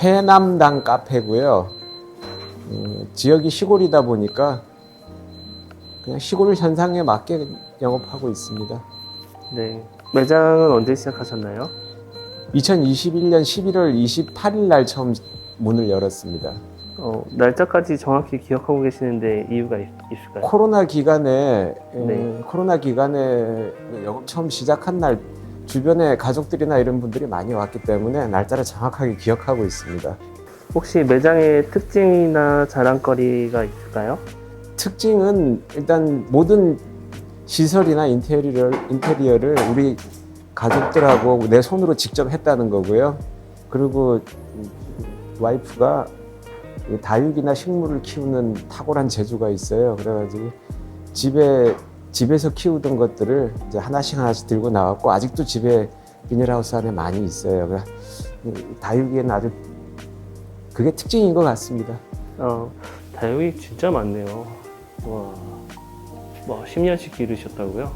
해남당 카페고요. 음, 지역이 시골이다 보니까 그냥 시골 현상에 맞게 영업하고 있습니다. 네. 매장은 언제 시작하셨나요? 2021년 11월 28일 날 처음 문을 열었습니다. 어, 날짜까지 정확히 기억하고 계시는데 이유가 있, 있을까요? 코로나 기간에 에, 네. 코로나 기간에 영업 처음 시작한 날 주변에 가족들이나 이런 분들이 많이 왔기 때문에 날짜를 정확하게 기억하고 있습니다. 혹시 매장의 특징이나 자랑거리가 있을까요? 특징은 일단 모든 시설이나 인테리어를, 인테리어를 우리 가족들하고 내 손으로 직접 했다는 거고요. 그리고 와이프가 이 다육이나 식물을 키우는 탁월한 재주가 있어요. 그래가지고 집에 집에서 키우던 것들을 이제 하나씩 하나씩 들고 나왔고 아직도 집에 비닐하우스 안에 많이 있어요. 이 다육이는 아주 그게 특징인 것 같습니다. 어, 다육이 진짜 많네요. 와, 뭐 10년씩 기르셨다고요?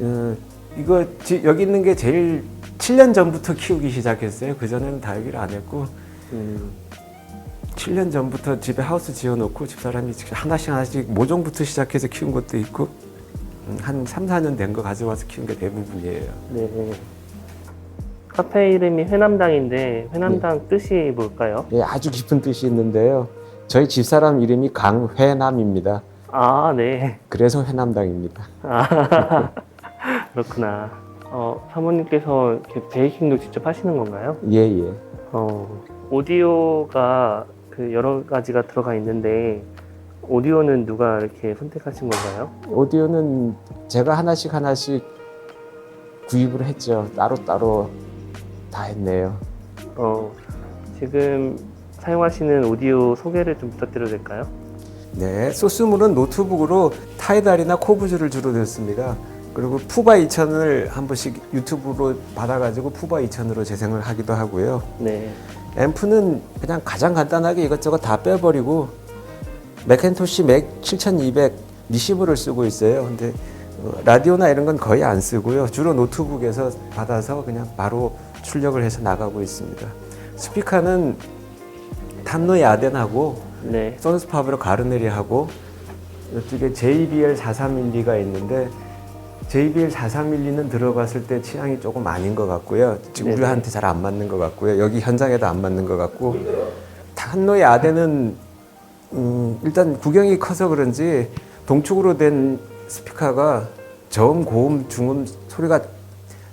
어, 이거 지- 여기 있는 게 제일 7년 전부터 키우기 시작했어요. 그 전에는 다육이를 안 했고 음, 7년 전부터 집에 하우스 지어놓고 집사람이 하나씩 하나씩 모종부터 시작해서 키운 것도 있고 음, 한 3, 4년 된 거 가져와서 키운 게 대부분이에요. 네. 카페 이름이 회남당인데 회남당 뜻이 뭘까요? 예, 아주 깊은 뜻이 있는데요. 저희 집사람 이름이 강회남입니다. 아, 네. 그래서 회남당입니다. 아, 그렇구나. 어, 사모님께서 이렇게 베이킹도 직접 하시는 건가요? 예, 예. 어, 오디오가 그 여러 가지가 들어가 있는데 오디오는 누가 이렇게 선택하신 건가요? 오디오는 제가 하나씩 하나씩 구입을 했죠. 따로따로 다 했네요. 어, 지금 사용하시는 오디오 소개를 좀 부탁드려도 될까요? 네, 소스물은 노트북으로 타이달이나 코브즈를 주로 넣습니다. 그리고 푸바 2000을 한 번씩 유튜브로 받아가지고 푸바 2000으로 재생을 하기도 하고요. 네. 앰프는 그냥 가장 간단하게 이것저것 다 빼버리고 맥켄토시 맥 7200 리시브를 쓰고 있어요. 근데 어, 라디오나 이런 건 거의 안 쓰고요. 주로 노트북에서 받아서 그냥 바로 출력을 해서 나가고 있습니다. 스피커는 탄노 야덴하고 네. 소너스파브로 가르네리하고 이쪽에 JBL 4312가 있는데 JBL 4312는 들어봤을 때 취향이 조금 아닌 것 같고요. 지금 네네. 우리한테 잘 안 맞는 것 같고요. 여기 현장에도 안 맞는 것 같고 탄노의 아대는 음, 일단 구경이 커서 그런지 동축으로 된 스피커가 저음, 고음, 중음 소리가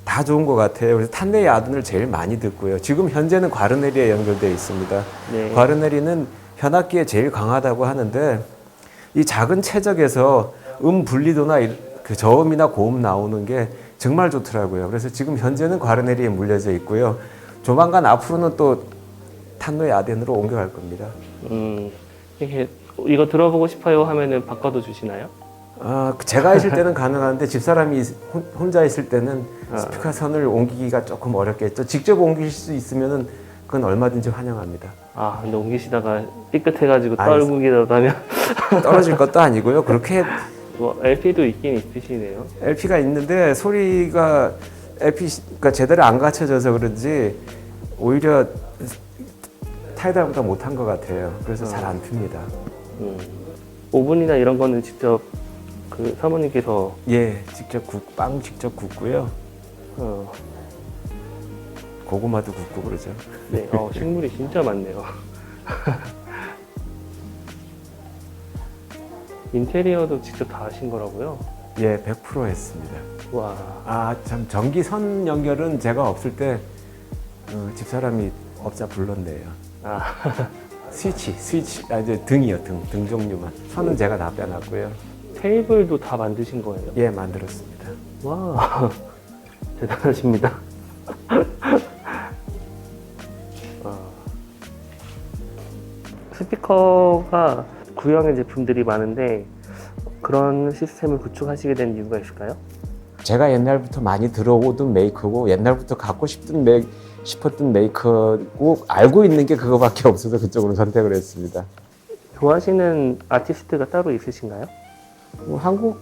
다 좋은 것 같아요. 그래서 탄네의 아둔을 제일 많이 듣고요. 지금 현재는 과르네리에 연결되어 있습니다. 네. 과르네리는 현악기에 제일 강하다고 하는데 이 작은 최적에서 음 분리도나 이- 그 저음이나 고음 나오는 게 정말 좋더라고요. 그래서 지금 현재는 과르네리에 물려져 있고요. 조만간 앞으로는 또 탄노의 아덴으로 옮겨갈 겁니다. 음, 이렇게 이거 들어보고 싶어요 하면은 바꿔도 주시나요? 아, 제가 있을 때는 가능한데 집사람이 혼- 혼자 있을 때는 아. 스피커 선을 옮기기가 조금 어렵겠죠. 직접 옮길 수 있으면은 그건 얼마든지 환영합니다. 아, 근데 옮기시다가 삐끗해가지고 아니, 떨구기라도 하면 떨어질 것도 아니고요. 그렇게 뭐 LP도 있긴 있으시네요. LP가 있는데 소리가 LP가 제대로 안 갖춰져서 그런지 오히려 타이달보다 못한 것 같아요. 그래서 잘안 틉니다. 음. 오븐이나 이런 거는 직접 그 사모님께서 예, 직접 굽, 빵 직접 굽고요. 어, 고구마도 굽고 그러죠. 네, 어, 식물이 진짜 많네요. 인테리어도 직접 다 하신 거라고요? 예, 100% 했습니다. 와, 아, 참 전기선 연결은 제가 없을 때 어, 집사람이 업자 불렀네요. 아, 스위치, 스위치, 아, 이제 등이요, 등, 등 종류만. 선은 제가 다 빼놨고요. 테이블도 다 만드신 거예요? 예, 만들었습니다. 와, 대단하십니다. 아, 스피커가 구형의 제품들이 많은데 그런 시스템을 구축하시게 된 이유가 있을까요? 제가 옛날부터 많이 들어오던 메이커고 옛날부터 갖고 싶던 메, 싶었던 메이커고 알고 있는 게 그거밖에 없어서 그쪽으로 선택을 했습니다. 좋아하시는 아티스트가 따로 있으신가요? 뭐 한국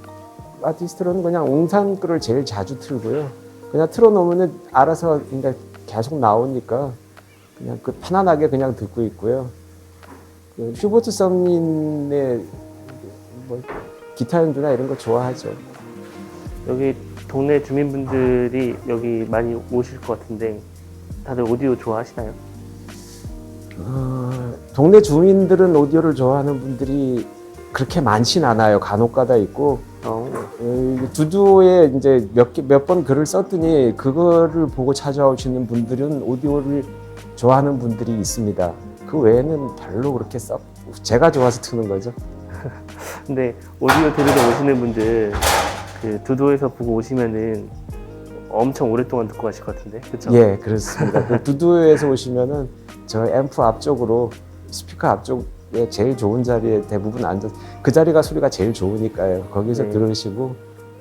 아티스트로는 그냥 웅산 거를 제일 자주 틀고요. 그냥 틀어놓으면 알아서 그냥 계속 나오니까 그냥 그 편안하게 그냥 듣고 있고요. 그 슈버트 성인의 뭐 기타 연주나 이런 거 좋아하죠. 여기 동네 주민분들이 여기 많이 오실 것 같은데 다들 오디오 좋아하시나요? 어, 동네 주민들은 오디오를 좋아하는 분들이 그렇게 많진 않아요. 간혹가다 있고 어, 어, 두두에 이제 몇몇 번 글을 썼더니 그거를 보고 찾아오시는 분들은 오디오를 좋아하는 분들이 있습니다. 그 외에는 별로 그렇게 썩 제가 좋아서 트는 거죠. 근데 오디오 들으러 오시는 분들 그 두도에서 보고 오시면은 엄청 오랫동안 듣고 가실 것 같은데 그렇죠? 예, 그렇습니다. 그 두두에서 오시면은 저 앰프 앞쪽으로 스피커 앞쪽에 제일 좋은 자리에 대부분 앉아 그 자리가 소리가 제일 좋으니까요. 거기서 네. 들으시고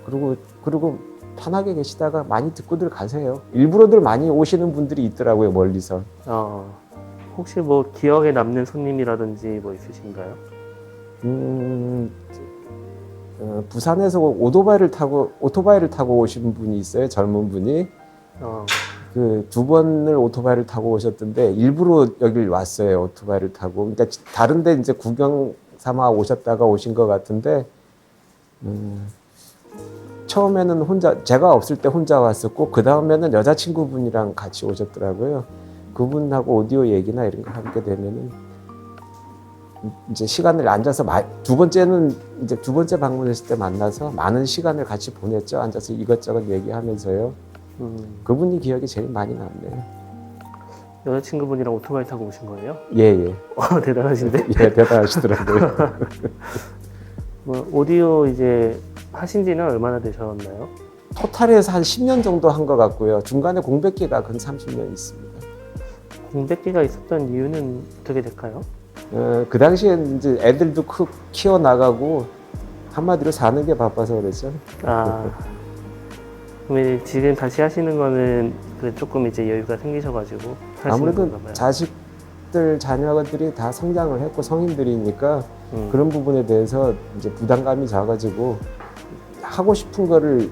그리고 그리고 편하게 계시다가 많이 듣고들 가세요. 일부러들 많이 오시는 분들이 있더라고요 멀리서. 어, 혹시 뭐 기억에 남는 손님이라든지 뭐 있으신가요? 음, 어, 부산에서 오토바이를 타고 오토바이를 타고 오신 분이 있어요. 젊은 분이 어, 그두 번을 오토바이를 타고 오셨던데 일부러 여길 왔어요. 오토바이를 타고. 그러니까 다른데 이제 구경 삼아 오셨다가 오신 것 같은데 음, 처음에는 혼자 제가 없을 때 혼자 왔었고 그 다음에는 여자친구분이랑 같이 오셨더라고요. 그분하고 오디오 얘기나 이런 거 하게 되면은 이제 시간을 앉아서 마- 두 번째는 이제 두 번째 방문했을 때 만나서 많은 시간을 같이 보냈죠. 앉아서 이것저것 얘기하면서요. 음, 그분이 기억이 제일 많이 남네요. 여자친구분이랑 오토바이 타고 오신 거예요? 예, 예. 와 대단하신데? 예, 대단하시더라고요. 뭐 오디오 이제 하신 지는 얼마나 되셨나요? 토탈에서 한 10년 정도 한 것 같고요. 중간에 공백기가 근 30년 있습니다. 공백기가 있었던 이유는 어떻게 될까요? 어, 그 당시에 이제 애들도 크, 키워 나가고 한마디로 사는 게 바빠서 그랬죠. 아, 그러면 지금 다시 하시는 거는 그 조금 이제 여유가 생기셔가지고 하시는 아무래도 건가 봐요. 자식들 자녀들이 다 성장을 했고 성인들이니까 음, 그런 부분에 대해서 이제 부담감이 작아지고 하고 싶은 거를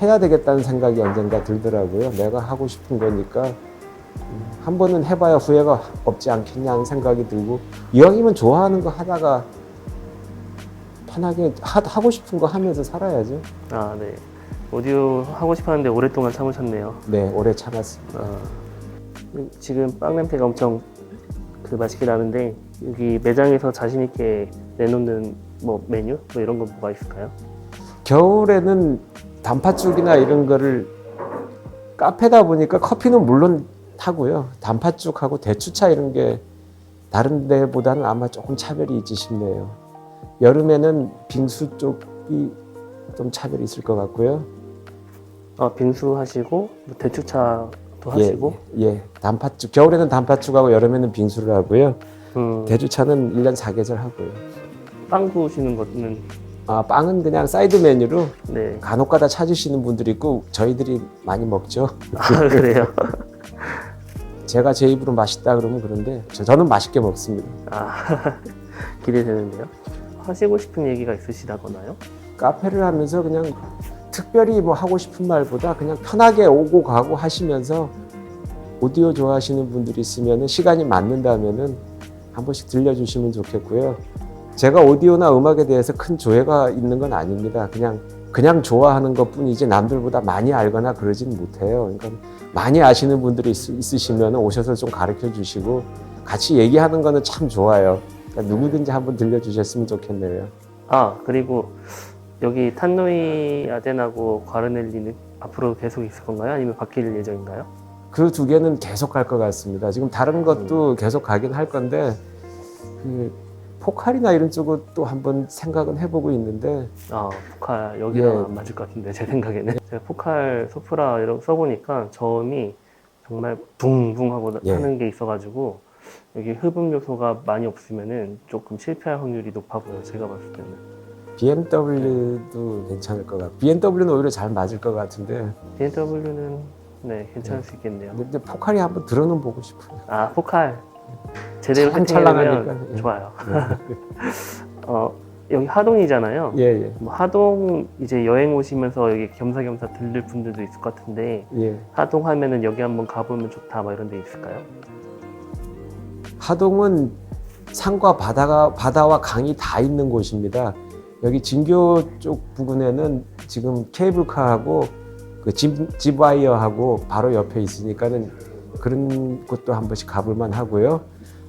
해야 되겠다는 생각이 언젠가 들더라고요. 내가 하고 싶은 거니까 음, 한 번은 해봐야 후회가 없지 않겠냐는 생각이 들고 이왕이면 좋아하는 거 하다가 편하게 하, 하고 싶은 거 하면서 살아야죠. 아, 네. 오디오 하고 싶었는데 오랫동안 참으셨네요. 네, 오래 참았습니다. 아, 지금 빵 냄새가 엄청 그 맛있게 나는데 여기 매장에서 자신 있게 내놓는 뭐 메뉴 뭐 이런 거 뭐가 있을까요? 겨울에는 단팥죽이나 이런 거를 카페다 보니까 커피는 물론 타고요. 단팥죽하고 대추차 이런 게 다른 데보다는 아마 조금 차별이 있지 싶네요. 여름에는 빙수 쪽이 좀 차별이 있을 것 같고요. 아, 빙수 하시고 뭐 대추차도 예, 하시고 예, 단팥죽. 겨울에는 단팥죽하고 여름에는 빙수를 하고요. 음, 대추차는 1년 4계절 하고요. 빵 구우시는 거는 아, 빵은 그냥 사이드 메뉴로 네. 간혹 가다 찾으시는 분들이 있고 저희들이 많이 먹죠. 아, 그래요? 제가 제 입으로 맛있다 그러면 그런데 저, 저는 맛있게 먹습니다. 아, 기대되는데요. 하시고 싶은 얘기가 있으시다거나요? 카페를 하면서 그냥 특별히 뭐 하고 싶은 말보다 그냥 편하게 오고 가고 하시면서 오디오 좋아하시는 분들이 있으면 시간이 맞는다면은 한 번씩 들려주시면 좋겠고요. 제가 오디오나 음악에 대해서 큰 조예가 있는 건 아닙니다. 그냥 그냥 좋아하는 것 뿐이지 남들보다 많이 알거나 그러진 못해요. 그러니까 많이 아시는 분들이 있, 있으시면 오셔서 좀 가르쳐 주시고 같이 얘기하는 거는 참 좋아요. 그러니까 누구든지 한번 들려주셨으면 좋겠네요. 아 그리고 여기 탄노이 아덴하고 과르넬리는 앞으로 계속 있을 건가요? 아니면 바뀔 예정인가요? 그 두 개는 계속 갈 것 같습니다. 지금 다른 음. 것도 계속 가긴 할 건데 그 포칼이나 이런 쪽은 또 한번 생각은 해보고 있는데. 아 포칼 여기랑 예. 안 맞을 것 같은데 제 생각에는. 제가 포칼 소프라 이런 거 써보니까 저음이 정말 붕붕 하고 예. 하는 게 있어가지고 여기 흡음 요소가 많이 없으면은 조금 실패할 확률이 높아 보여요 제가 봤을 때는. BMW도 괜찮을 것 같고 BMW는 오히려 잘 맞을 것 같은데. BMW는 네 괜찮을 수 있겠네요. 근데 포칼이 한번 들어는 보고 싶어요. 아 포칼 제대로 예. 좋아요 어 여기 하동이잖아요 예, 예, 뭐 하동 이제 여행 오시면서 여기 겸사겸사 들릴 분들도 있을 것 같은데 예. 하동 하면은 여기 한번 가보면 좋다 막 이런 데 있을까요? 하동은 산과 바다가 바다와 강이 다 있는 곳입니다. 여기 진교 쪽 부근에는 지금 케이블카하고 그 집, 집와이어하고 바로 옆에 있으니까는 그런 곳도 한 번씩 가볼 만 하고요.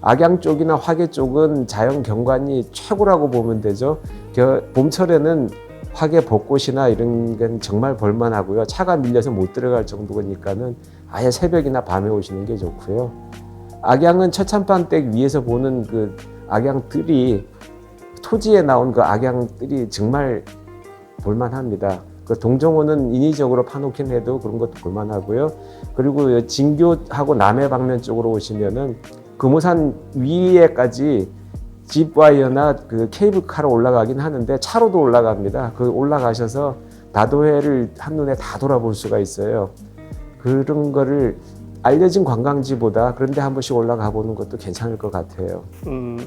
악양 쪽이나 화계 쪽은 자연 경관이 최고라고 보면 되죠. 겨, 봄철에는 화계 벚꽃이나 이런 건 정말 볼만하고요. 차가 밀려서 못 들어갈 정도니까는 아예 새벽이나 밤에 오시는 게 좋고요. 악양은 처참방댁 위에서 보는 그 악양들이 토지에 나온 그 악양들이 정말 볼만합니다. 그 동정호는 인위적으로 파놓긴 해도 그런 것도 볼만하고요. 그리고 진교하고 남해 방면 쪽으로 오시면은 금오산 위에까지 집 와이어나 그 케이블카로 올라가긴 하는데 차로도 올라갑니다. 그 올라가셔서 다도해를 한눈에 다 돌아볼 수가 있어요. 그런 거를 알려진 관광지보다 그런데 한 번씩 올라가 보는 것도 괜찮을 것 같아요. 음,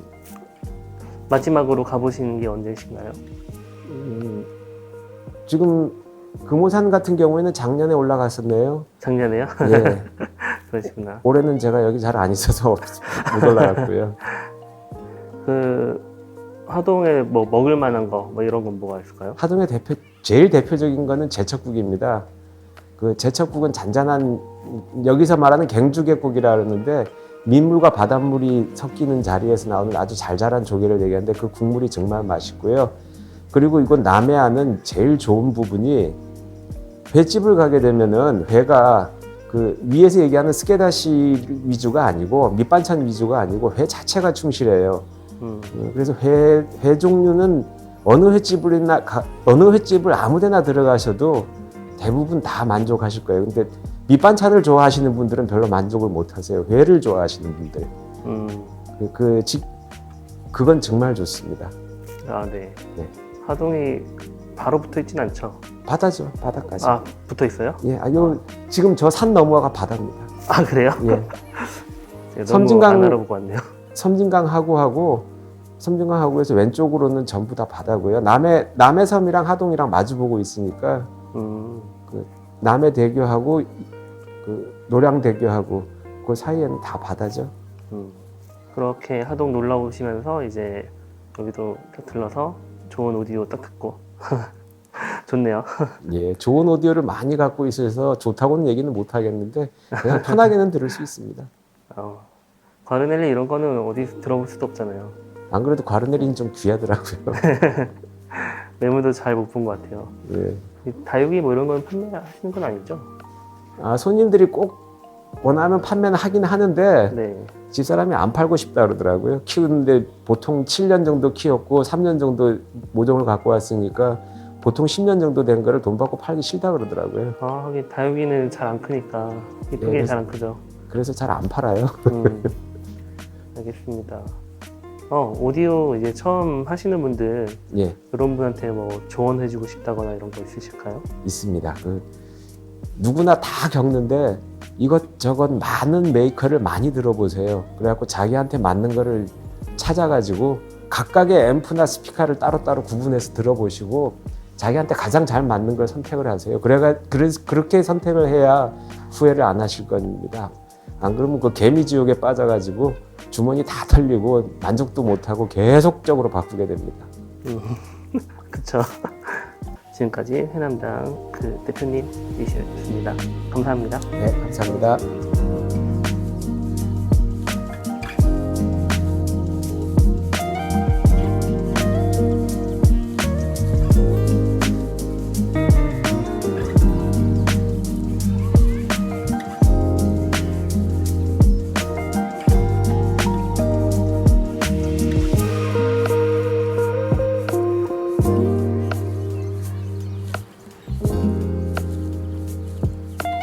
마지막으로 가보시는 게 언제신가요? 음, 지금 금오산 같은 경우에는 작년에 올라갔었네요. 작년에요? 예. 그러시구나. 올해는 제가 여기 잘 안 있어서 못 올라갔고요. 그 하동에 뭐 먹을 만한 거 뭐 이런 건 뭐가 있을까요? 하동의 대표 제일 대표적인 거는 제철국입니다. 그 제철국은 잔잔한 여기서 말하는 갱주개국이라 그러는데 민물과 바닷물이 섞이는 자리에서 나오는 아주 잘 자란 조개를 얘기하는데 그 국물이 정말 맛있고요. 그리고 이건 남해안은 제일 좋은 부분이 횟집을 가게 되면은 회가 그 위에서 얘기하는 스케다시 위주가 아니고 밑반찬 위주가 아니고 회 자체가 충실해요. 음, 어, 그래서 회, 회 종류는 어느 횟집을이나 가- 어느 횟집을 아무데나 들어가셔도 대부분 다 만족하실 거예요. 근데 밑반찬을 좋아하시는 분들은 별로 만족을 못 하세요. 회를 좋아하시는 분들. 음, 그, 그 직, 그건 정말 좋습니다. 아 네. 네. 하동이 바로 붙어 있진 않죠? 바다죠, 바다까지. 아 붙어 있어요? 예, 아, 요, 지금 저 산 너머가 바다입니다. 아 그래요? 예. 제가 섬진강- 안 알아보고 왔네요. 섬진강 하구하고 섬진강 하구에서 왼쪽으로는 전부 다 바다고요. 남해 남해섬이랑 하동이랑 마주 보고 있으니까 음, 남해 대교하고 그 노량 대교하고 그 사이에는 다 바다죠. 음. 그렇게 하동 놀러 오시면서 이제 여기도 딱 들러서 좋은 오디오 딱 듣고 좋네요. 예, 좋은 오디오를 많이 갖고 있어서 좋다고는 얘기는 못 하겠는데 그냥 편하게는 들을 수 있습니다. 어, 과르넬리 이런 거는 어디 들어볼 수도 없잖아요. 안 그래도 과르네리는 좀 귀하더라고요. 매물도 잘 못 본 것 같아요. 예. 이 다육이 뭐 이런 건 판매하시는 건 아니죠? 아 손님들이 꼭 원하면 판매는 하긴 하는데 네. 집사람이 안 팔고 싶다 그러더라고요. 키우는데 보통 7년 정도 키웠고 3년 정도 모종을 갖고 왔으니까 보통 10년 정도 된 거를 돈 받고 팔기 싫다 그러더라고요. 아, 하긴 다육이는 잘 안 크니까 네, 이쁘게 그래서- 잘안 크죠. 그래서 잘 안 팔아요. 음, 알겠습니다. 어, 오디오 이제 처음 하시는 분들 예. 그런 분한테 뭐 조언해주고 싶다거나 이런 거 있으실까요? 있습니다. 그 누구나 다 겪는데 이것저것 많은 메이커를 많이 들어보세요. 그래갖고 자기한테 맞는 거를 찾아가지고 각각의 앰프나 스피커를 따로따로 구분해서 들어보시고 자기한테 가장 잘 맞는 걸 선택을 하세요. 그래가 그래서 그렇게 선택을 해야 후회를 안 하실 겁니다. 안 그러면 그 개미 지옥에 빠져가지고 주머니 다 털리고 만족도 못하고 계속적으로 바꾸게 됩니다. 그쵸. 지금까지 해남당 그 대표님이셨습니다. 감사합니다. 네, 감사합니다.